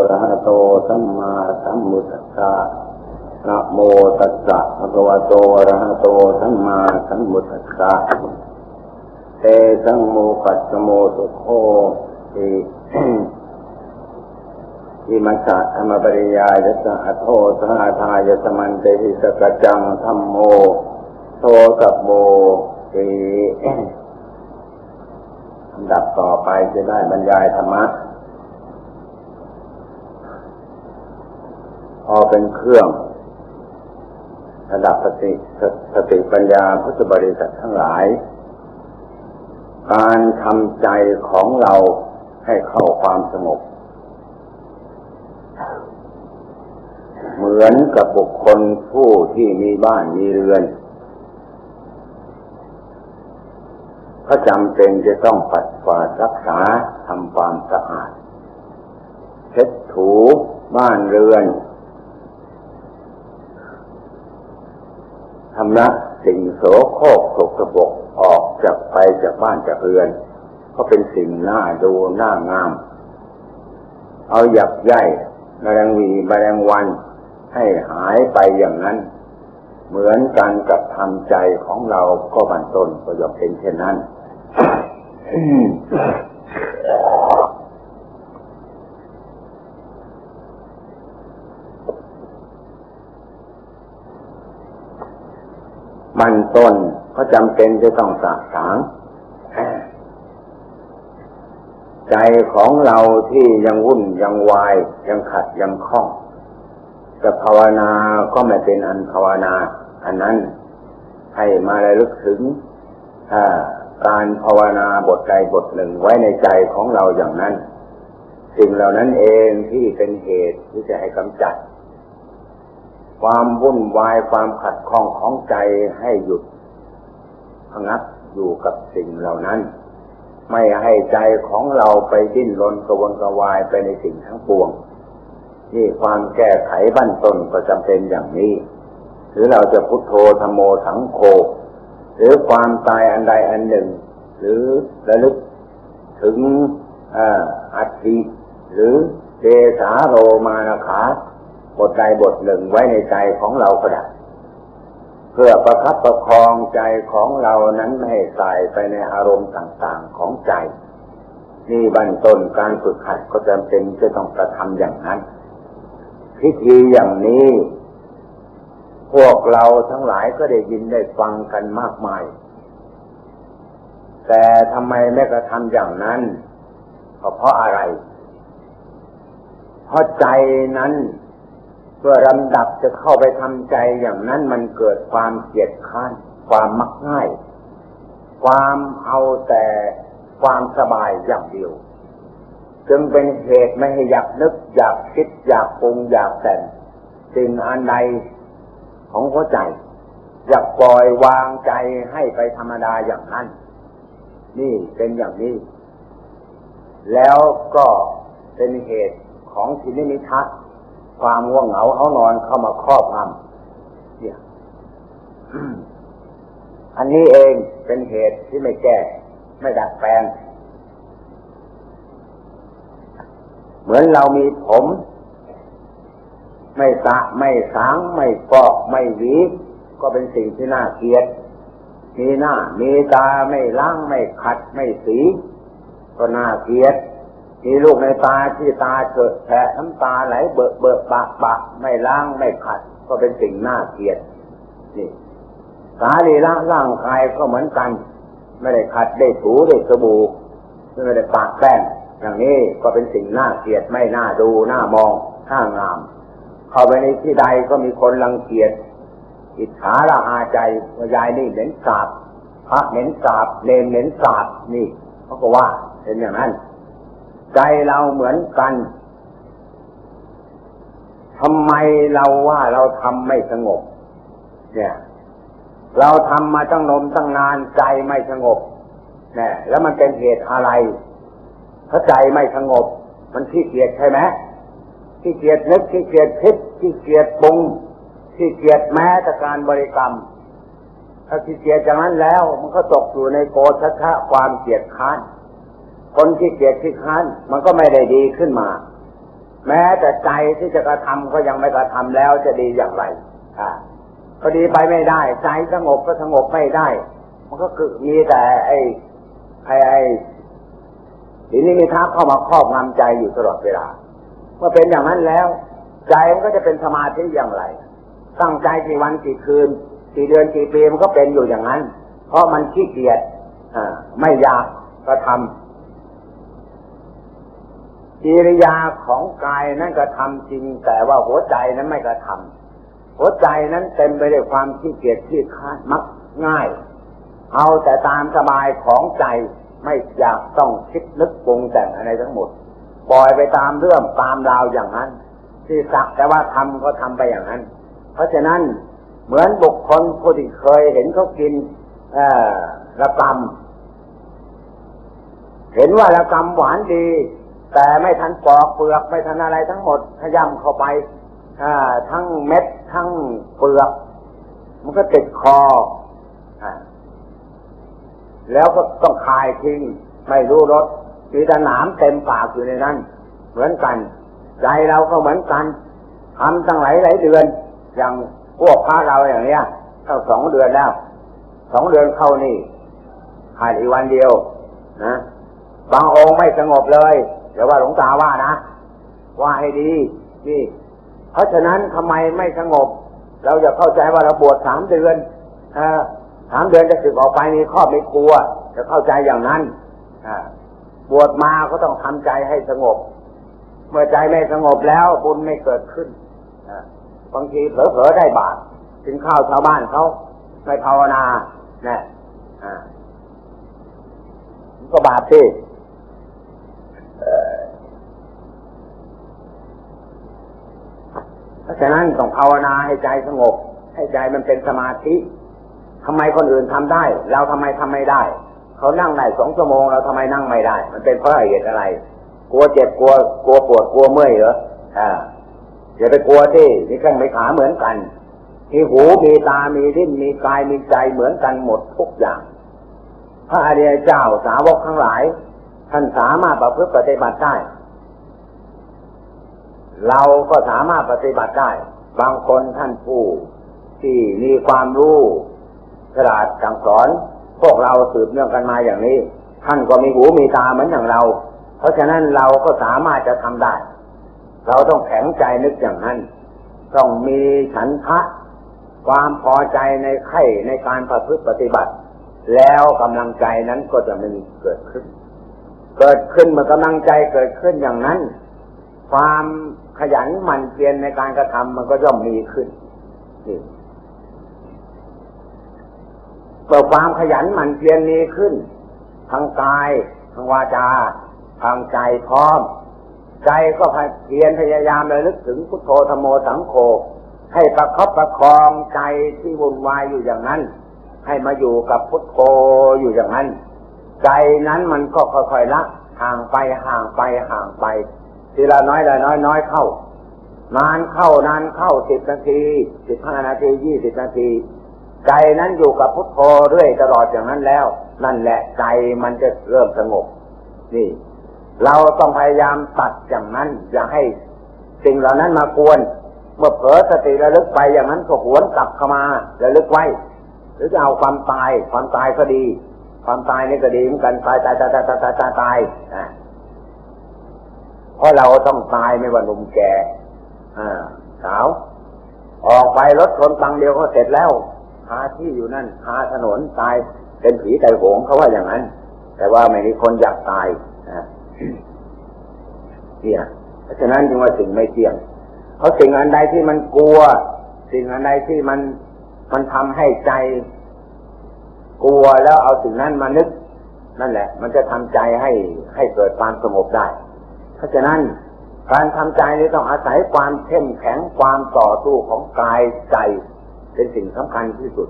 อะระหะโตสัมมาสัมพุทธัสสะนะโมตัสสะภะคะวะโตอะระหะโตสัมมาสัมพุทธัสสะเตสังโมปัสสโมสุโคติอิมัสสะธรรมปริยายะสะโทสหทายสมันเตหิสกจังธรรมโม โทกับโมติอันดับต่อไปจะได้บรรยายธรรมะ พอเป็นเครื่องระดับสติสติปัญญาพุทธบริษัททั้งหลาย การทำใจของเราให้เข้าความสงบเหมือนกับบุคคลผู้ที่มีบ้านมีเรือนก็จำเป็นจะต้องปัดกวาดรักษาทำความสะอาดเช็ดถูบ้านเรือน ทำละสิ่งโสโครกสกปรกออกจากไปจากบ้านจากเรือน ก็เป็นสิ่งน่าดูน่างาม เอาหยักใย่แมลงวีแมลงวัน ให้หายไปอย่างนั้น เหมือนกันกับทำใจของเราก็บันต้นก็ย่อมเป็นเช่นนั้น มันต้นก็จำเป็นจะต้องสะสางใจของเราที่ยังวุ่นยังวาย ยังขัดยังคล้องจะภาวนาก็ไม่เป็นอันภาวนา อันนั้นให้มาระลึกถึงการภาวนาบทใดบทหนึ่งไว้ในใจของเราอย่างนั้น สิ่งเหล่านั้นเองที่เป็นเหตุที่จะให้กำจัด ความวุ่นวายความขัดข้องของใจให้หยุดพงับอยู่กับสิ่งเหล่านั้น ไม่ให้ใจของเราไปดิ้นรนกระวนกระวายไปในสิ่งทั้งปวง นี่ความแก้ไขบั้นต้นก็จำเป็นอย่างนี้ หรือเราจะพุทโธธรรมโมสังโฆหรือความตายอันใดอันหนึ่ง หรือระลึกถึงอัติหรือเดสาโรมานาขา บทใดบทหนึ่งไว้ในใจของเราก็ได้เพื่อประคับประคองใจของเรานั้นไม่ให้ใส่ไปในอารมณ์ต่างๆของใจ นี่บันต้นการฝึกหัดก็จำเป็นจะต้องกระทำอย่างนั้น พิธีอย่างนี้ พวกเราทั้งหลายก็ได้ยินได้ฟังกันมากมาย แต่ทำไมไม่กระทำอย่างนั้นเพราะอะไร เพราะใจนั้น เมื่อลำดับจะเข้าไปทำใจอย่างนั้นมันเกิดความเกลียดข้านความมักง่าย ความเอาแต่ความสบายอย่างเดียว จึงเป็นเหตุไม่ให้อยากนึกอยากคิดอยากปรุงอยากแต่งสิ่งอันใดของหัวใจ อยากปล่อยวางใจให้ไปธรรมดาอย่างนั้น นี่เป็นอย่างนี้ แล้วก็เป็นเหตุของทินิมิทัศ ความว่วงเหงาเขานอนเข้ามาครอบงำเนี่ยอันนี้เองเป็นเหตุที่ไม่แก้ ไม่ดัดแปลง เหมือนเรามีผม ไม่สะไม่สาง ไม่ปอก ไม่หวี ก็เป็นสิ่งที่น่าเกลียด มีหน้า มีตาไม่ล้าง ไม่ขัด ไม่สี ก็น่าเกลียด มีลูกในตาที่ตาเกิดแผลน้ำตาไหลเบิกเบิกปากปากไม่ล้างไม่ขัด ก็เป็นสิ่งน่าเกลียดนี่สาลีละร่างกายก็เหมือนกัน ไม่ได้ขัดได้ถูได้สบู่ไม่ได้ปากแป้งอย่างนี้ก็เป็นสิ่งน่าเกลียดไม่น่าดูน่ามองน่างาม เข้าไปในที่ใดก็มีคนรังเกียจอิจฉาละอาใจว่ายายนี่เหม็นสาบพระเหม็นสาบเลนเหม็นสาบนี่เขาก็ว่าเป็นอย่างนั้น ใจเราเหมือนกันทำไมเราว่าเราทำไม่สงบ เนี่ย เราทำมาตั้งนมตั้งนานใจไม่สงบเนี่ยแล้วมันเป็นเหตุอะไรถ้าใจไม่สงบ มันขี้เกียจใช่ไหมขี้เกียจนึกขี้เกียจคิดขี้เกียจปรุงขี้เกียจแม้แต่การบริกรรม ถ้าขี้เกียจจากนั้นแล้ว มันก็ตกอยู่ในโกชัชะความเกียจค้าน คนที่เกียจที่ค้านมันก็ไม่ได้ดีขึ้นมา แม้แต่ใจที่จะกระทำก็ยังไม่กระทำแล้วจะดีอย่างไรอ่าพอดีไปไม่ได้ ใจสงบก็สงบไม่ได้ มันก็คือมีแต่ ไอ้ไอ้ไอ้ทีนี้มีทักเข้ามาครอบงำใจอยู่ตลอดเวลาเมื่อเป็นอย่างนั้นแล้ว ใจมันก็จะเป็นสมาธิอย่างไร ตั้งใจกี่วันกี่คืนกี่เดือนกี่ปีมันก็เป็นอยู่อย่างนั้น เพราะมันขี้เกียจอ่าไม่อยากกระทำ กิริยาของกายนั้นกระทำจริง แต่ว่าหัวใจนั้นไม่กระทำหัวใจนั้นเต็มไปด้วยความขี้เกียจขี้ค้านมักง่าย เอาแต่ตามสบายของใจไม่อยากต้องคิดนึกปรุงแต่งอะไรทั้งหมด ปล่อยไปตามเรื่องตามราวอย่างนั้น ที่สักแต่ว่าทำก็ทำไปอย่างนั้น เพราะฉะนั้นเหมือนบุคคลผู้ที่เคยเห็นเขากินเออระกำเห็นว่าระกำหวานดี แต่ไม่ทันปอกเปลือกไม่ทันอะไรทั้งหมดขย้ำเข้าไปทั้งเม็ดทั้งเปลือก มันก็ติดคออแล้วก็ต้องคายทิ้งไม่รู้รสมีแต่หนามเต็มปากอยู่ในนั้น เหมือนกัน ใจเราก็เหมือนกันทำตั้งหลายหลายเดือน อย่างพวกพระเราอย่างเนี้ยเข้าสองเดือนแล้วสองเดือนเข้านี่ขาดอีกวันเดียวนะบางองค์ไม่สงบเลย เดี๋ยวว่าหลวงตาว่านะ ว่าให้ดีนี่ เพราะฉะนั้นทำไมไม่สงบ เราจะเข้าใจว่าเราบวชสามเดือนอสามเดือนจะสึกออกไปมีครอบมีครัวจะเข้าใจอย่างนั้นบวชมาก็ต้องทำใจให้สงบ เมื่อใจไม่สงบแล้วบุญไม่เกิดขึ้นบางทีเผลอๆได้บาปถึงข้าวชาวบ้านเขาไม่ภาวนาเนี่ยก็บาปที่ เพราะฉะนั้นต้องภาวนาให้ใจสงบ ให้ใจมันเป็นสมาธิทำไมคนอื่นทำได้ เราทำไมทำไม่ได้ เขานั่งได้สองชั่วโมงเราทำไมนั่งไม่ได้ มันเป็นเพราะเหตุอะไร กลัวเจ็บกลัวกลัวปวดกลัวเมื่อยเหรออ่าอย่าไปกลัวที่มีแข้งมีขาเหมือนกันมีหูมีตามีลิ้นมีกายมีใจเหมือนกันหมดทุกอย่าง พระอริยเจ้าสาวกทั้งหลาย ท่านสามารถประพฤติปฏิบัติได้ เราก็สามารถปฏิบัติได้ บางคนท่านผู้ที่มีความรู้ฉลาดสั่งสอน พวกเราสืบเนื่องกันมาอย่างนี้ ท่านก็มีหูมีตาเหมือนอย่างเรา เพราะฉะนั้นเราก็สามารถจะทำได้ เราต้องแข็งใจนึกอย่างนั้น ต้องมีฉันทะ ความพอใจในไข่ในการประพฤติปฏิบัติ แล้วกำลังใจนั้นก็จะมีเกิดขึ้น เกิดขึ้นเมื่อกำลังใจเกิดขึ้นอย่างนั้น ความขยันหมั่นเพียรในการกระทำมันก็ย่อมมีขึ้นเมื่อความขยันหมั่นเพียรมีขึ้นทางกายทางวาจาทางใจพร้อม ใจก็เพียรพยายามระลึกถึงพุทโธธรรมโมสังโฆให้ประคับประคองใจที่วุ่นวายอยู่อย่างนั้น ให้มาอยู่กับพุทโธอยู่อย่างนั้น ใจนั้นมันก็ค่อยๆละห่างไปห่างไปห่างไป ทีละน้อยละน้อยน้อยเข้านานเข้านานเข้าสิบนาทีสิบห้านาทียี่สิบนาทีใจนั้นอยู่กับพุทโธเรื่อยตลอดอย่างนั้นแล้ว นั่นแหละใจมันจะเริ่มสงบ นี่ เราต้องพยายามตัดอย่างนั้น อย่าให้สิ่งเหล่านั้นมากวน เมื่อเผลอสติระลึกไปอย่างนั้นก็หวนกลับเข้ามาระลึกไว้ หรือจะเอาความตายความตายก็ดี ความตายนี่ก็ดีเหมือนกันตายตายตายตายตายตายตายตายเพราะเราต้องตายไม่ว่าหนุ่มแก่อ่าสาวออกไปรถชนตังเดียวก็เสร็จแล้วหาที่อยู่นั่นหาถนนตายเป็นผีตายโหงเขาว่าอย่างนั้น แต่ว่าไม่มีคนอยากตายนะเนี่ยเพราะฉะนั้นจึงว่าสิ่งไม่เที่ยงเพราะสิ่งอันใดที่มันกลัว สิ่งอันใดที่มันมันทำให้ใจ กลัวแล้วเอาสิ่งนั้นมานึก นั่นแหละ มันจะทำใจให้ให้เกิดความสงบได้ เพราะฉะนั้นการทำใจนี้ต้องอาศัยความเข้มแข็งความต่อสู้ของกายใจ เป็นสิ่งสำคัญที่สุด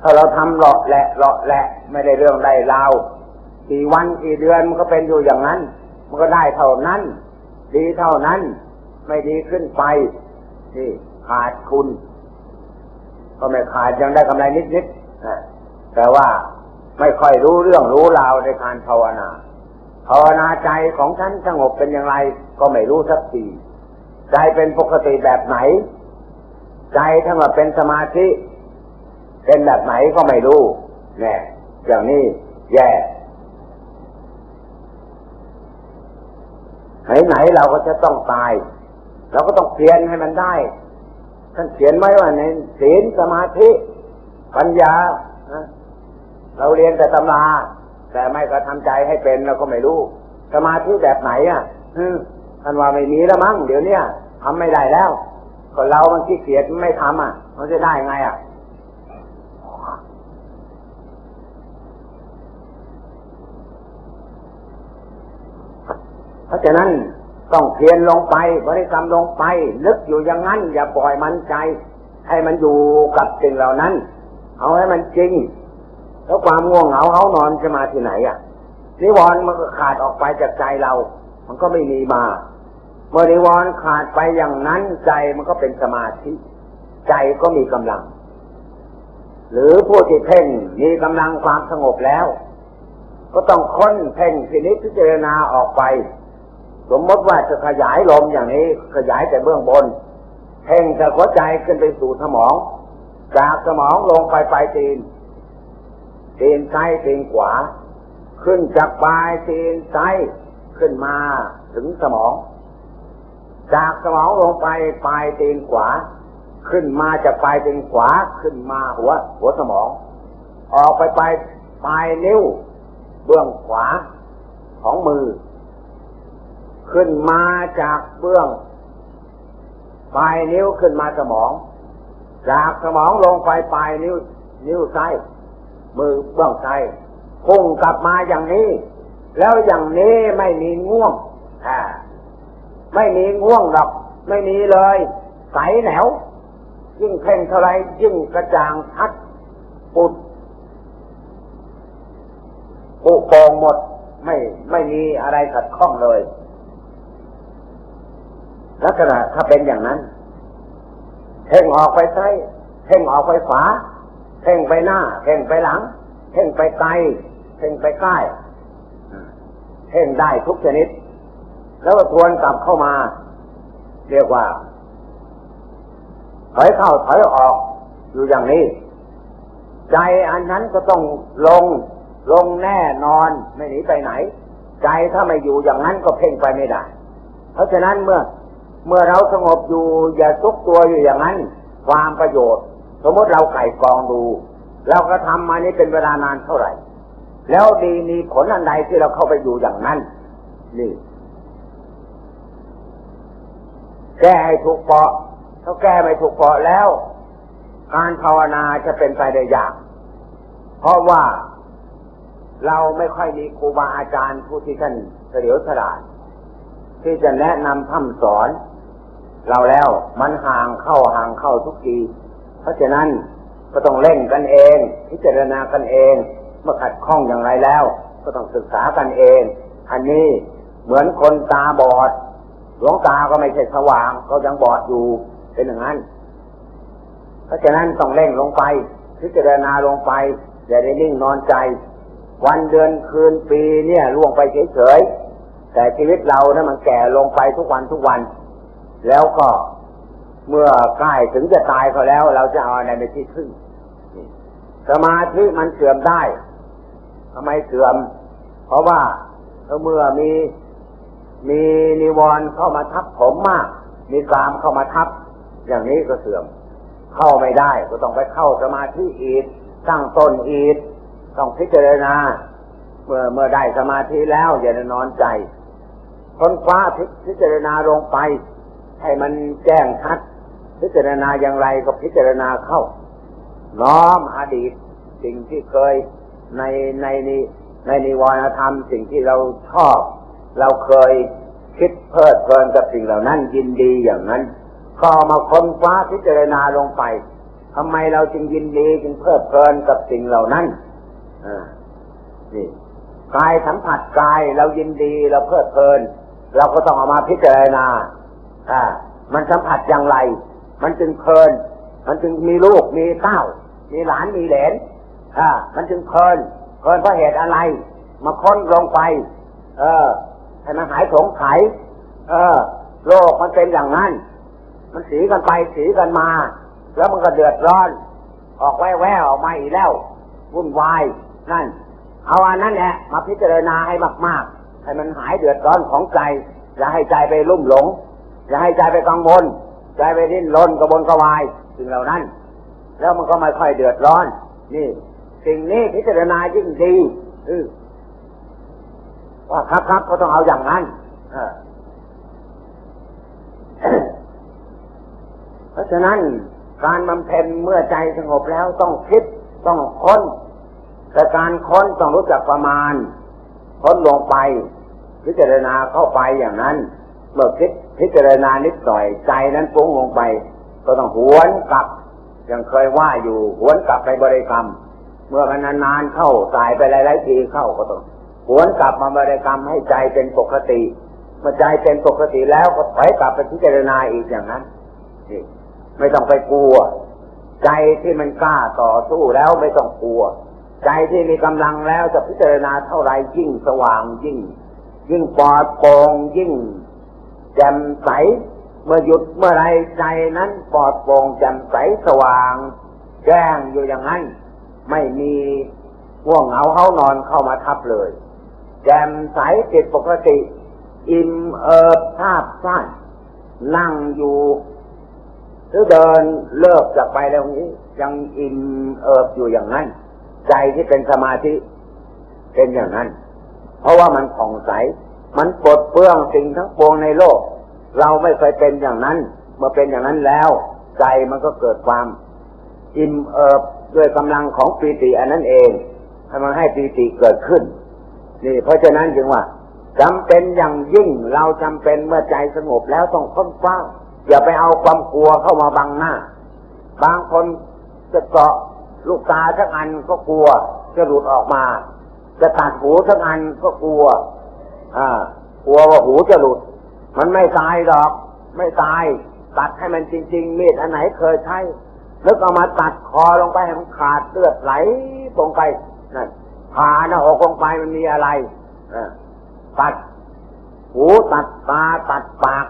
ถ้าเราทำหลอกแหละหลอกแหละไม่ได้เรื่องได้ราวกี่วันกี่เดือนมันก็เป็นอยู่อย่างนั้น มันก็ได้เท่านั้น ดีเท่านั้น ไม่ดีขึ้นไปนี่ขาดคุณก็ไม่ขาดยังได้กำไรนิดๆ แต่ว่าไม่ค่อยรู้เรื่องรู้ราวในการภาวนา ภาวนาใจของฉันสงบเป็นอย่างไรก็ไม่รู้สักที ใจเป็นปกติแบบไหน ใจถ้ามาเป็นสมาธิ เป็นแบบไหนก็ไม่รู้เนี่ยอย่างนี้แย่ไหนไหนเราก็จะต้องตาย เราก็ต้องเพียนให้มันได้ ท่านเขียนไว้ว่าในศีลสมาธิ ปัญญา เราเรียนแต่ตำราแต่ไม่กระทำใจให้เป็นเราก็ไม่รู้ สมาธิแบบไหนอะท่านว่าไม่มีแล้วมั้งเดี๋ยวนี้ทำไม่ได้แล้วคนเรามันขี้เกียจไม่ทำอะ มันจะได้ไงอะเพราะฉะนั้นต้องเพียนลงไปบริกรรมลงไปนึกอยู่อย่างนั้น อย่าปล่อยมันใจ ให้มันอยู่กับสิ่งเหล่านั้น เอาให้มันจริง แล้วความง่วงเหงาเขานอนจะมาที่ไหนอะนิวรณ์มันก็ขาดออกไปจากใจเรา มันก็ไม่มีมา เมื่อนิวรณ์ขาดไปอย่างนั้นใจมันก็เป็นสมาธิ ใจก็มีกำลัง หรือผู้ที่เพ่งมีกำลังความสงบแล้ว ก็ต้องค้นเพ่งพินิจพิจารณาออกไป สมมติว่าจะขยายลมอย่างนี้ขยายแต่เบื้องบนเพ่งจากหัวใจขึ้นไปสู่สมอง จากสมองลงไปปลายตีน ตีนซ้ายตีนขวา ขึ้นจากปลายตีนซ้ายขึ้นมาถึงสมอง จากสมองลงไปปลายตีนขวา ขึ้นมาจากปลายตีนขวาขึ้นมาหัว หัวสมอง ออกไปปลายปลายนิ้ว เบื้องขวาของมือ ขึ้นมาจากเบื้องปลายนิ้วขึ้นมาสมอง จากสมองลงไปปลายนิ้ว นิ้วซ้าย มือเบื้องซ้ายพุ่งกลับมาอย่างนี้ แล้วอย่างนี้ไม่มีง่วงอ่าไม่มีง่วงหรอก ไม่มีเลย ใสแหนว ยิ่งเพ่งเท่าไรยิ่งกระจ่างชัดปุดปุโปงหมด ไม่ไม่มีอะไรขัดข้องเลย ลักษณะถ้าเป็นอย่างนั้น เพ่งออกไปซ้ายเพ่งออกไปขวา เพ่งไปหน้าเพ่งไปหลังเพ่งไปไกลเพ่งไปใกล้เพ่งได้ทุกชนิด แล้วก็ทวนกลับเข้ามา เรียกว่าถอยเข้าถอยออกอยู่อย่างนี้ ใจอันนั้นก็ต้องลงลงแน่นอนไม่หนีไปไหน ใจถ้าไม่อยู่อย่างนั้นก็เพ่งไปไม่ได้ เพราะฉะนั้นเมื่อเมื่อเราสงบอยู่อย่าซุกตัวอยู่อย่างนั้น ความประโยชน์ สมมติเราไก่กองดูเราก็ทำมานี้เป็นเวลานานเท่าไหร่ แล้วดีมีผลอันใดที่เราเข้าไปอยู่อย่างนั้น นี่ แก้ให้ถูกเปาะถ้าแก้ไม่ถูกเปาะแล้ว การภาวนาจะเป็นไปได้ยาก เพราะว่าเราไม่ค่อยมีครูบาอาจารย์ผู้ที่ท่านเฉลียวฉลาดที่จะแนะนำท่ำสอน เราแล้วมันห่างเข้าห่างเข้าทุกที เพราะฉะนั้นก็ต้องเล่นกันเอง พิจารณากันเอง เมื่อขัดข้องอย่างไรแล้ว ก็ต้องศึกษากันเอง อันนี้เหมือนคนตาบอด หลวงตาก็ไม่ใช่สว่าง ก็ยังบอดอยู่เป็นอย่างนั้น เพราะฉะนั้นต้องเล่งลงไป พิจารณาลงไปอย่าได้นิ่งนอนใจ วันเดือนคืนปีเนี่ยล่วงไปเฉยๆแต่ชีวิตเรานะมันแก่ลงไปทุกวันทุกวัน แล้วก็ เมื่อใกล้ถึงจะตายเขาแล้ว เราจะเอาอะไรไปที่พึ่งสมาธิมันเสื่อมได้ทำไมเสื่อม เพราะว่าเมื่อมีมีนิวรณ์เข้ามาทับผมมาก มีกามเข้ามาทับ อย่างนี้ก็เสื่อม เข้าไม่ได้ก็ต้องไปเข้าสมาธิอีกตั้งต้นอีกต้องพิจารณา เมื่อเมื่อได้สมาธิแล้ว อย่านอนใจค้นคว้าพิจารณาลงไป ให้มันแจ้งชัด พิจารณาอย่างไรก็พิจารณาเข้า น้อมอดีตสิ่งที่เคยในในนี้ในนิวรณธรรมสิ่งที่เราชอบ เราเคยคิดเพลิดเพลินกับสิ่งเหล่านั้นยินดีอย่างนั้น ก็มาค้นคว้าพิจารณาลงไปทำไมเราจึงยินดีจึงเพลิดเพลินกับสิ่งเหล่านั้นอ่านี่กายสัมผัสกายเรายินดีเราเพลิดเพลิน เราก็ต้องเอามาพิจารณาอ่ามันสัมผัสอย่างไร มันจึงเพลิน มันจึงมีลูกมีเต้า มีหลานมีเหลนอ่ามันจึงเพลินเพลินเพราะเหตุอะไร มาค้นลงไป เออให้มันหายสงสัยเออ โลกมันเป็นอย่างนั้น มันสีกันไปสีกันมา แล้วมันก็เดือดร้อน ออกแว่แววออกมาอีกแล้ววุ่นวายนั่น เอาอันนั้นแหละมาพิจารณาให้มาก ๆ ให้มันหายเดือดร้อนของใจ อย่าให้ใจไปลุ่มหลง อย่าให้ใจไปกังวล ใจไปดิ้นรนกระบนกระวายสิ่งเหล่านั้น แล้วมันก็ไม่ค่อยเดือดร้อน นี่ สิ่งนี้พิจารณายิ่งดีว่าครับครับก็ต้องเอาอย่างนั้นเพราะฉะนั้นการบำเพ็ญเมื่อใจสงบแล้วต้องคิดต้องค้น แต่การค้นต้องรู้จักประมาณ ค้นลงไป พิจารณาเข้าไปอย่างนั้น เมื่อคิดพิจารณานิดหน่อยใจนั้นฟุ้งลงไป ก็ต้องหวนกลับยังเคยว่าอยู่หวนกลับไปบริกรรม เมื่อมันนานๆเข้าสายไปหลายๆทีเข้าก็ต้องหวนกลับมาบริกรรมให้ใจเป็นปกติเมื่อใจเป็นปกติแล้วก็ถอยกลับไปพิจารณาอีกอย่างนั้นนี่ไม่ต้องไปกลัว ใจที่มันกล้าต่อสู้แล้วไม่ต้องกลัว ใจที่มีกำลังแล้วจะพิจารณาเท่าไรยิ่งสว่างยิ่ง ยิ่งปลอดโปร่งยิ่ง แจ่มใส เมื่อหยุดเมื่อไรใจนั้นปลอดโปร่งแจ่มใสสว่าง แจ้งอยู่อย่างนั้น ไม่มีห่วงเหงาเขานอนเข้ามาทับเลย แจ่มใสจิตปกติ อิ่มเอิบภาพสั้นนั่งอยู่หรือเดินเลิกจากไปแล้วนี้ ยังอิ่มเอิบอยู่อย่างนั้น ใจที่เป็นสมาธิเป็นอย่างนั้น เพราะว่ามันผ่องใส มันปลดเปลื้องสิ่งทั้งปวงในโลก เราไม่เคยเป็นอย่างนั้น เมื่อเป็นอย่างนั้นแล้ว ใจมันก็เกิดความอิ่มเอิบด้วยกำลังของปีติอันนั้นเองให้มันให้ปีติเกิดขึ้น นี่เพราะฉะนั้นจึงว่าจำเป็นอย่างยิ่งเราจำเป็นเมื่อใจสงบแล้วต้องค้นคว้าอย่าไปเอาความกลัวเข้ามาบังหน้า บางคนจะเกาะลูกตาสักอันก็กลัวจะหลุดออกมา จะตัดหูสักอันก็กลัว อ่ากลัวว่าหูจะหลุด มันไม่ตายหรอก ไม่ตาย ตัดให้มันจริง ๆ มีดอันไหนเคยใช้แล้วเอามาตัดคอลงไปให้มันขาดเลือดไหลลงไปนั่นผ่าหน้าอกลงไปมันมีอะไรอ่าตัด หูตัดตาตัดปาก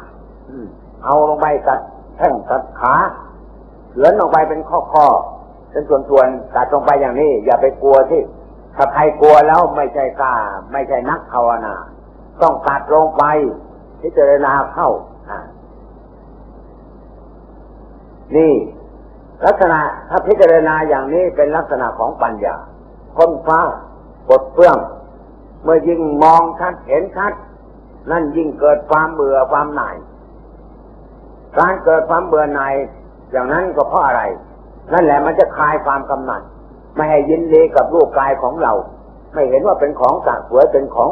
เอาลงไปตัดแข้งตัดขาเฉือนลงไปเป็นข้อๆเป็นส่วนๆตัดลงไปอย่างนี้ อย่าไปกลัวที่ถ้าใครกลัวแล้วไม่ใช่กล้า ไม่ใช่นักภาวนา ต้องตัดลงไป พิจารณาเข้านี่ ลักษณะถ้าพิจารณาอย่างนี้เป็นลักษณะของปัญญาค้นฟ้าปดเปื้อง เมื่อยิ่งมองชัดเห็นชัด นั่นยิ่งเกิดความเบื่อความหน่ายการเกิดความเบื่อหน่ายอย่างนั้นก็เพราะอะไร นั่นแหละมันจะคลายความกำหนัด ไม่ให้ยินดีกับรูปกายของเรา ไม่เห็นว่าเป็นของสะสวยเป็นของ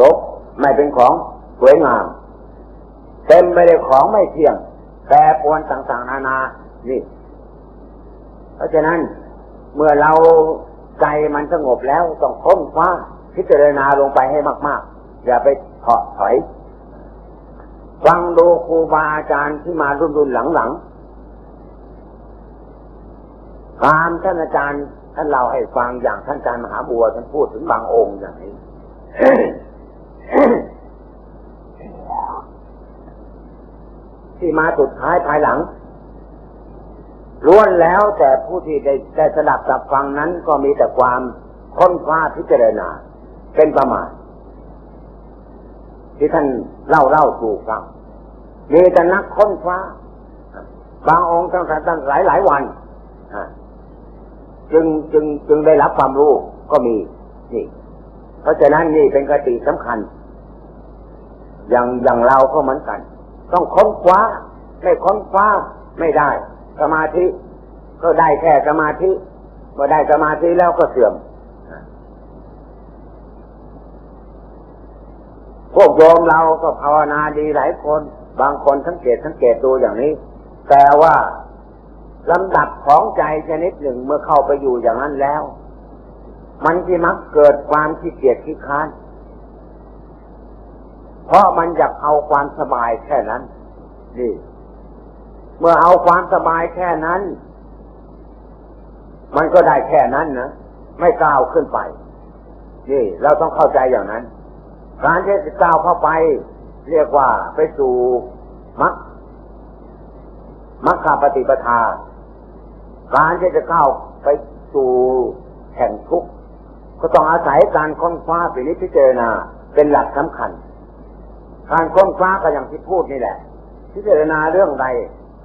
รก ไม่เป็นของสวยงามเต็มไปด้วยของไม่เที่ยงแต่ปวนต่างๆนานา นี่ เพราะฉะนั้นเมื่อเราใจมันสงบแล้วต้องค้นคว้าพิจารณาลงไปให้มากๆ อย่าไปเถาะถอย ฟังดูครูบาอาจารย์ที่มารุ่นรุ่นหลังๆตามท่านอาจารย์ท่านเล่าให้ฟังอย่างท่านอาจารย์มหาบัวท่านพูดถึงบางองค์อย่างนี้ ที่มาสุดท้ายภายหลังล้วนแล้วแต่ผู้ที่ได้ได้สดับสับฟังนั้นก็มีแต่ความค้นคว้าพิจารณา เป็นประมาณที่ท่านเล่าเล่าสู่ฟังมีแต่นักค้นคว้า บางองค์ตั้งแต่ตั้งหลายหลายวันจึงจึงจึงได้รับความรู้ก็มีนี่ เพราะฉะนั้นนี่เป็นกติสำคัญ อย่างอย่างเราก็เหมือนกัน ต้องค้นคว้าไม่ค้นคว้าไม่ได้ สมาธิ ก็ได้แค่สมาธิเมื่อได้สมาธิแล้วก็เสื่อมพวกโยมเราก็ภาวนาดีหลายคน บางคนสังเกตสังเกตดูอย่างนี้ แต่ว่าลำดับของใจชนิดหนึ่งเมื่อเข้าไปอยู่อย่างนั้นแล้ว มันที่มักเกิดความขี้เกียจขี้ค้าน เพราะมันอยากเอาความสบายแค่นั้นนี่เมื่อเอาความสบายแค่นั้น มันก็ได้แค่นั้นนะไม่ก้าวขึ้นไปนี่เราต้องเข้าใจอย่างนั้น การที่จะก้าวเข้าไป เรียกว่าไปสู่มักมักคาปฏิปทา การที่จะเข้าไปสู่แห่งทุกข์ก็ต้องอาศัยการค้นคว้าปินิพิจารณาเป็นหลักสำคัญ การค้นคว้าก็อย่างที่พูดนี่แหละ พิจารณาเรื่องใด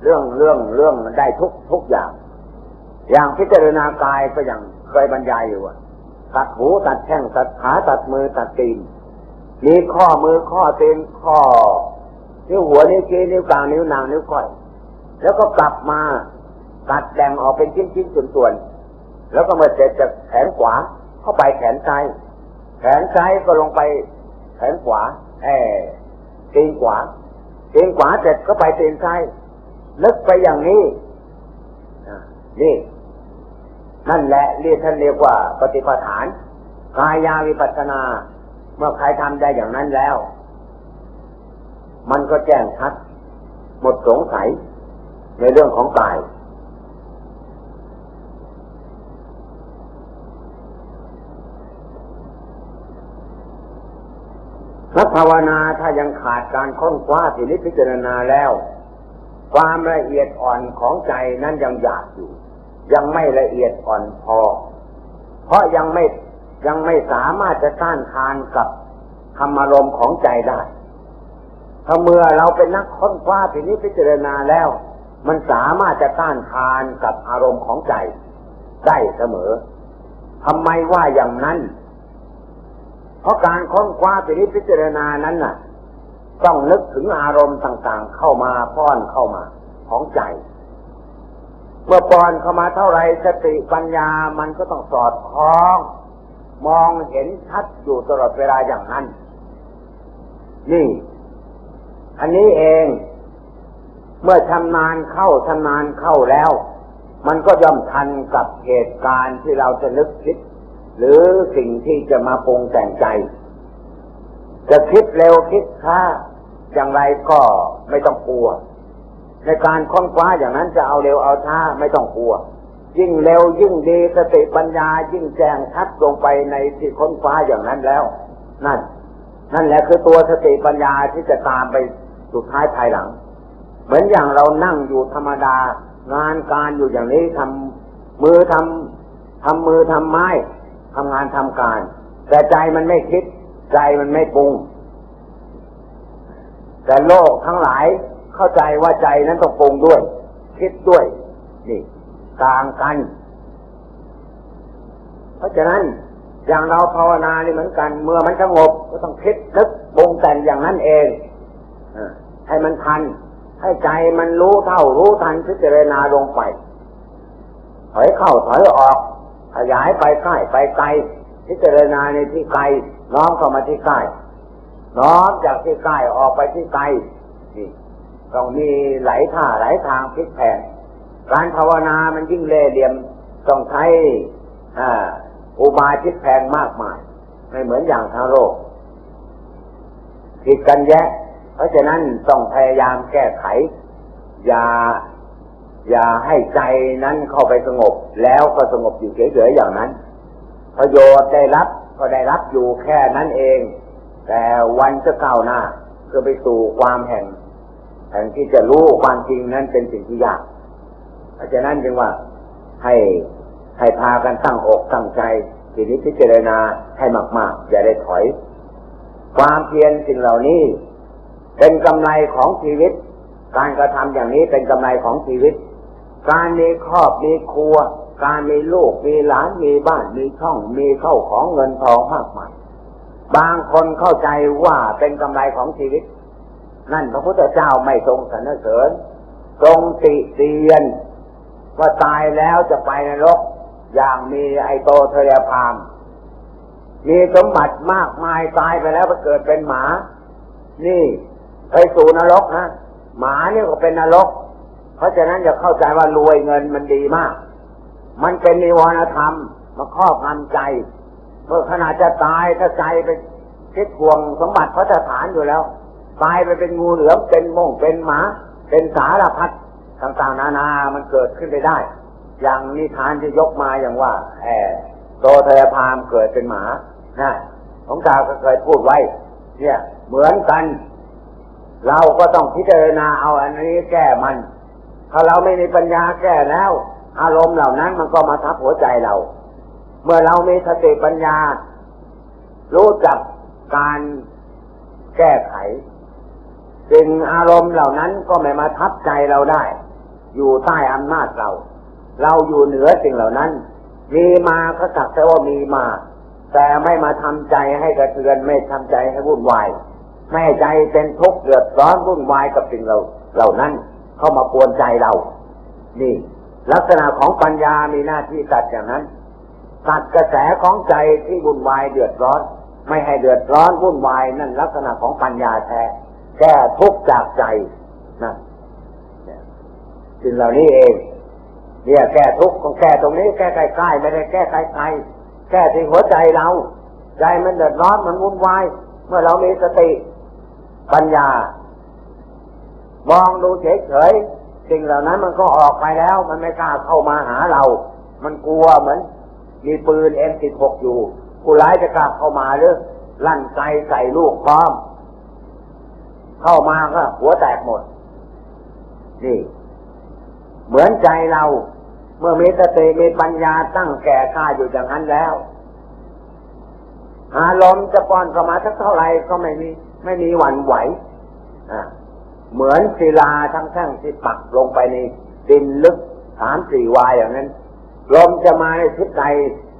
เรื่องเรื่องเรื่องได้ทุกทุกอย่าง อย่างพิจารณากายก็อย่างเคยบรรยายอยู่ตัดหูตัดแข้งตัดขาตัดมือตัดตีนมีข้อมือข้อเต็นข้อนิ้วหัวนิ้วชี้นิ้วกลางนิ้วนางนิ้วก้อย แล้วก็กลับมาตัดแบ่งออกเป็นชิ้นๆส่วนๆแล้วก็มาเสร็จจากแขนขวาเข้าไปแขนซ้ายแขนซ้ายก็ลงไปแขนขวาแอ ตีนขวาตีนขวาเสร็จก็ไปตีนซ้ายนึกไปอย่างนี้นี่นั่นแหละเรียกท่านเรียกว่าปฏิปทานกายาวิปัสนา เมื่อใครทำได้อย่างนั้นแล้ว มันก็แจ้งชัด หมดสงสัยในเรื่องของกาย นักภาวนาถ้ายังขาดการค้นคว้าสินิพิจารณาแล้ว ความละเอียดอ่อนของใจนั้นยังหยาบอยู่ ยังไม่ละเอียดอ่อนพอ เพราะยังไม่ยังไม่สามารถจะต้านทานกับธรรมารมณ์ของใจได้ ถ้าเมื่อเราเป็นนักค้นคว้าสินิพิจารณาแล้ว มันสามารถจะต้านทานกับอารมณ์ของใจได้เสมอทำไมว่าอย่างนั้น เพราะการค้นคว้าปินิพิจารณานั้นน่ะ ต้องนึกถึงอารมณ์ต่างๆ เข้ามาป้อนเข้ามาของใจ เมื่อป้อนเข้ามาเท่าไรสติปัญญามันก็ต้องสอดคล้อง มองเห็นชัดอยู่ตลอดเวลาอย่างนั้น นี่ อันนี้เอง เมื่อชำนาญเข้าชำนาญเข้าแล้ว มันก็ย่อมทันกับเหตุการณ์ที่เราจะนึกคิด หรือสิ่งที่จะมาปรุงแต่งใจ จะคิดเร็วคิดช้าอย่างไรก็ไม่ต้องกลัว ในการค้นคว้าอย่างนั้นจะเอาเร็วเอาช้าไม่ต้องกลัว ยิ่งเร็วยิ่งดีสติปัญญายิ่งแจ้งชัดลงไปในที่ค้นคว้าอย่างนั้นแล้ว นั่น นั่นแหละคือตัวสติปัญญาที่จะตามไปสุดท้ายภายหลัง เหมือนอย่างเรานั่งอยู่ธรรมดา งานการอยู่อย่างนี้ทำมือทำทำมือทำไม้ ทำงานทำการ แต่ใจมันไม่คิด ใจมันไม่ปรุง แต่โลกทั้งหลายเข้าใจว่าใจนั้นต้องปรุงด้วย คิดด้วยนี่ต่างกัน เพราะฉะนั้นอย่างเราภาวนานี่เหมือนกัน เมื่อมันสงบก็ต้องคิดนึกปรุงแต่งอย่างนั้นเองอให้มันทัน ให้ใจมันรู้เท่ารู้ทันพิจารณาลงไปถอยเข้าถอยออก ขยายไปใกล้ไปไกลพิจารณาในที่ไกลน้อมเข้ามาที่ใกล้น้อมจากที่ใกล้ออกไปที่ไกลนี่ต้องมีไหลท่าไหลทางพลิกแผงการภาวนามันยิ่งเล่เหลี่ยมต้องใช้อุบายพลิกแผงมากมายไม่เหมือนอย่างทางโลกผิดกันแยะ เพราะฉะนั้นต้องพยายามแก้ไข อย่า อย่าให้ใจนั้นเข้าไปสงบ แล้วก็สงบอยู่เฉยๆอย่างนั้น ประโยชน์ได้รับก็ได้รับอยู่แค่นั้นเอง แต่วันจะก้าวหน้าเพื่อไปสู่ความแห่งแห่งที่จะรู้ความจริงนั้นเป็นสิ่งที่ยากเพราะฉะนั้นจึงว่าให้ให้พากันตั้งอกตั้งใจทีนี้พิจารณาให้มากๆ อย่าได้ถอย ความเพียรสิ่งเหล่านี้ เป็นกำไรของชีวิต การกระทำอย่างนี้เป็นกำไรของชีวิต การมีครอบมีครัว การมีลูกมีหลานมีบ้านมีช่องมีเข้าของเงินทองมากมายบางคนเข้าใจว่าเป็นกำไรของชีวิต นั่นพระพุทธเจ้าไม่ทรงสรรเสริญ ทรงติเตียน ว่าตายแล้วจะไปนรก อย่างมีไอโตเทยพามมีสมบัติมากมายตายไปแล้วไปเกิดเป็นหมา นี่ไปสู่นรกนะหมาเนี่ยก็เป็นนรก ราะฉะนั้นอย่าเข้าใจว่ารวยเงินมันดีมาก มันเป็นนิวรณธรรมมาครอบงำใจเมื่อขนาดจะตายถ้าใจไปคิดห่วงสมบัติพระสถานอยู่แล้ว ตายไปเป็นงูเหลือมเป็นมงเป็นหมา เป็นสารพัดต่างๆ นานามันเกิดขึ้นไปได้ อย่างนิทานที่ยกมาอย่างว่าแอบโตเทยพามเกิดเป็นหมานะของตาก็เคยพูดไว้ เนี่ย เหมือนกัน เราก็ต้องพิจารณาเอาอันนี้แก้มัน ถ้าเราไม่มีปัญญาแก้แล้ว อารมณ์เหล่านั้นมันก็มาทับหัวใจเรา เมื่อเรามีสติปัญญา รู้จักการแก้ไขสิ่งอารมณ์เหล่านั้นก็ไม่มาทับใจเราได้ อยู่ใต้อำนาจเรา เราอยู่เหนือสิ่งเหล่านั้น มีมาก็สักแต่ว่ามีมา แต่ไม่มาทำใจให้กระเทือนไม่ทำใจให้วุ่นวายไม่ให้ใจเป็นทุกข์เดือดร้อนวุ่นวายกับสิ่งเราเหล่านั้น เข้ามาปวนใจเรา นี่ ลักษณะของปัญญามีหน้าที่ตัดอย่างนั้นตัดกระแสของใจที่วุ่นวายเดือดร้อน ไม่ให้เดือดร้อนวุ่นวายนั่นลักษณะของปัญญาแท้แก้ทุกจากใจนะสิ่งเหล่านี้เองเนี่ยแก้ทุกข์ของแก้ตรงนี้แก้ใกล้ๆไม่ได้แก้ไกลๆแก้ที่หัวใจเรา ใจมันเดือดร้อนมันวุ่นวาย เมื่อเรามีสติปัญญา มองดูเฉยๆสิ่งเหล่านั้นมันก็ออกไปแล้ว มันไม่กล้าเข้ามาหาเรา มันกลัวเหมือน มีปืนเอ็มสิบหกอยู่ผู้ร้ายจะกล้าเข้ามาหรือลั่นไกใส่ลูกพร้อม เข้ามาก็หัวแตกหมด นี่ เหมือนใจเรา เมื่อมีสติมีปัญญาตั้งแก่ข้าอยู่อย่างนั้นแล้วอารมณ์จะป้อนเข้ามาสักเท่าไหร่ก็ไม่มี ไม่มีหวั่นไหว อ่า เหมือนศิลาทั้งแท่งที่ปักลงไปในดินลึกสามสี่วายอย่างนั้นลมจะมาในทิศใด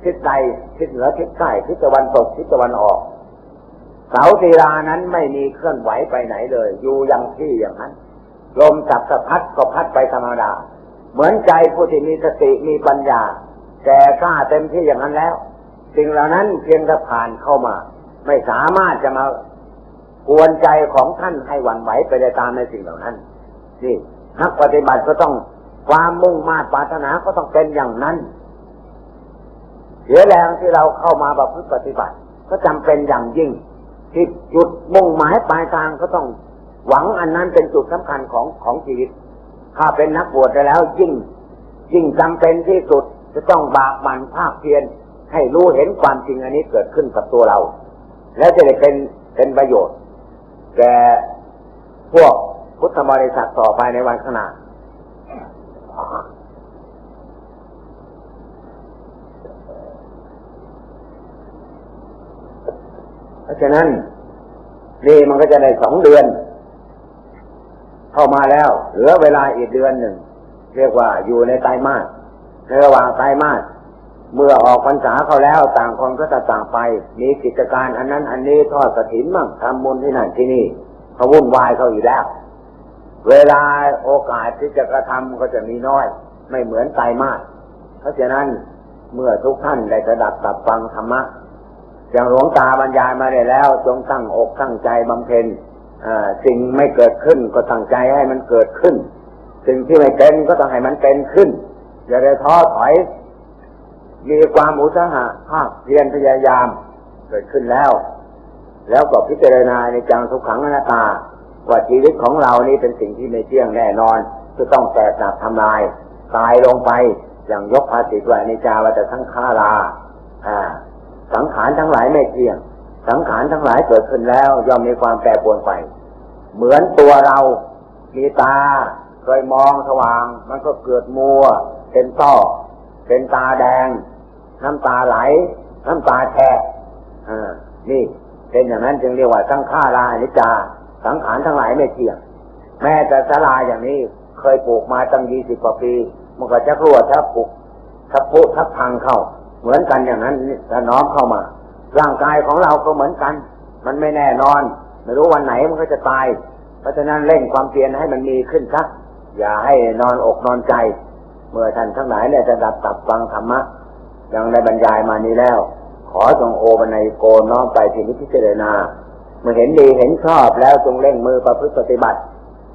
ทิศใดทิศเหนือทิศใต้ทิศตะวันตกทิศตะวันออก เสาศิลานั้นไม่มีเคลื่อนไหวไปไหนเลย อยู่อย่างที่อย่างนั้น ลมจับสะพัดก็พัดไปธรรมดา เหมือนใจผู้ที่มีสติมีปัญญา แต่กล้าเต็มที่อย่างนั้นแล้ว สิ่งเหล่านั้นเพียงแต่ผ่านเข้ามา ไม่สามารถจะมา กวนใจของท่านให้หวั่นไหวไปได้ตามในสิ่งเหล่านั้นนี่นักปฏิบัติก็ต้องความมุ่งมา่ปรารถนาก็ต้องเป็นอย่างนั้นเสียแรงที่เราเข้ามาแบบพฤติปฏิบัติ ก็จำเป็นอย่างยิ่งที่จุดมุ่งหมายปลายทางก็ต้องหวังอันนั้นเป็นจุดสำคัญของของชีวิต ถ้าเป็นนักบวชไปแล้วยิ่ง ยิ่งจำเป็นที่สุดจะต้องบากบั่นภาคเพียรให้รู้เห็นความจริงอันนี้เกิดขึ้นกับตัวเรา แล้วจะได้เป็นเป็นประโยชน์ แก่พวกพุทธบริษัทต่อไปในวันข้างหน้าเพราะฉะนั้นนี่มันก็จะได้สองเดือน เข้ามาแล้ว เหลือเวลาอีกเดือนหนึ่ง เรียกว่าอยู่ในไตรมาสในระหว่างไตรมาส เมื่อออกพรรษาเขาแล้วต่างคนก็จะต่างไป มีกิจการอันนั้นอันนี้ทอดกระถินมั่งทำบุญที่นั่นที่นี่เขาวุ่นวายเขาอยู่แล้ว เวลาโอกาสที่จะกระทำก็จะมีน้อย ไม่เหมือนไตรมาสเพราะฉะนั้นเมื่อทุกท่านได้ระดับตับฟังธรรมะอย่างหลวงตาบรรยายมาได้แล้ว จงตั้งอกตั้งใจบำเพ็ญสิ่งไม่เกิดขึ้นก็ตั้งใจให้มันเกิดขึ้น สิ่งที่ไม่เป็นก็ต้องให้มันเป็นขึ้นอย่าได้ท้อถอย มีความอุตสาหะภาคเพียรพยายามเกิดขึ้นแล้ว แล้วก็พิจารณาในจังทุกขังอนัตตาว่าชีวิตของเรานี้เป็นสิ่งที่ไม่เที่ยงแน่นอนจะต้องแตกหักทำลาย ตายลงไปอย่างยกภาษิตว่านิจาวัตสังขาราอ่า สังขารทั้งหลายไม่เที่ยง สังขารทั้งหลายเกิดขึ้นแล้วย่อมมีความแปรปรวนไป เหมือนตัวเรามีตาเคยมองสว่าง มันก็เกิดมัว เป็นต้อเป็นตาแดง น้ำตาไหล น้ำตาแฉะอ่า นี่ เป็นอย่างนั้นจึงเรียกว่าสังขารานิจา สังขารทั้งหลายไม่เที่ยง แม้แต่สลาอย่างนี้เคยปลูกมาตั้งยี่สิบกว่าปี มันก็จะรั่วถ้าปลูกถ้าพุถ้าพังเข้า เหมือนกันอย่างนั้นถ้าน้อมเข้ามา ร่างกายของเราก็เหมือนกัน มันไม่แน่นอน ไม่รู้วันไหนมันก็จะตาย เพราะฉะนั้นเร่งความเพียรให้มันมีขึ้นสักอย่าให้นอนอกนอนใจ เมื่อท่านทั้งหลายเนี่ยจะดับตับฟังธรรมะ ยังได้บรรยายมานี้แล้ว ขอจงโอบันในโกน้อมไปที่นิพพิจารณาเมื่อเห็นดีเห็นชอบแล้วจงเร่งมือประพฤติปฏิบัติ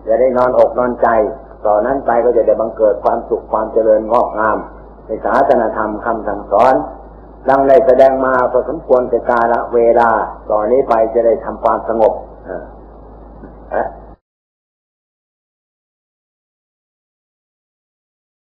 จะได้นอนอกนอนใจ ต่อนนั้นไปก็จะได้บังเกิดความสุขความเจริญงอกงาม ในศาสนาธรรมคำสั่งสอน ดังได้แสดงมาพอสมควรแก่กาลเวลา ต่อนนี้ไปจะได้ทำความสงบอ่า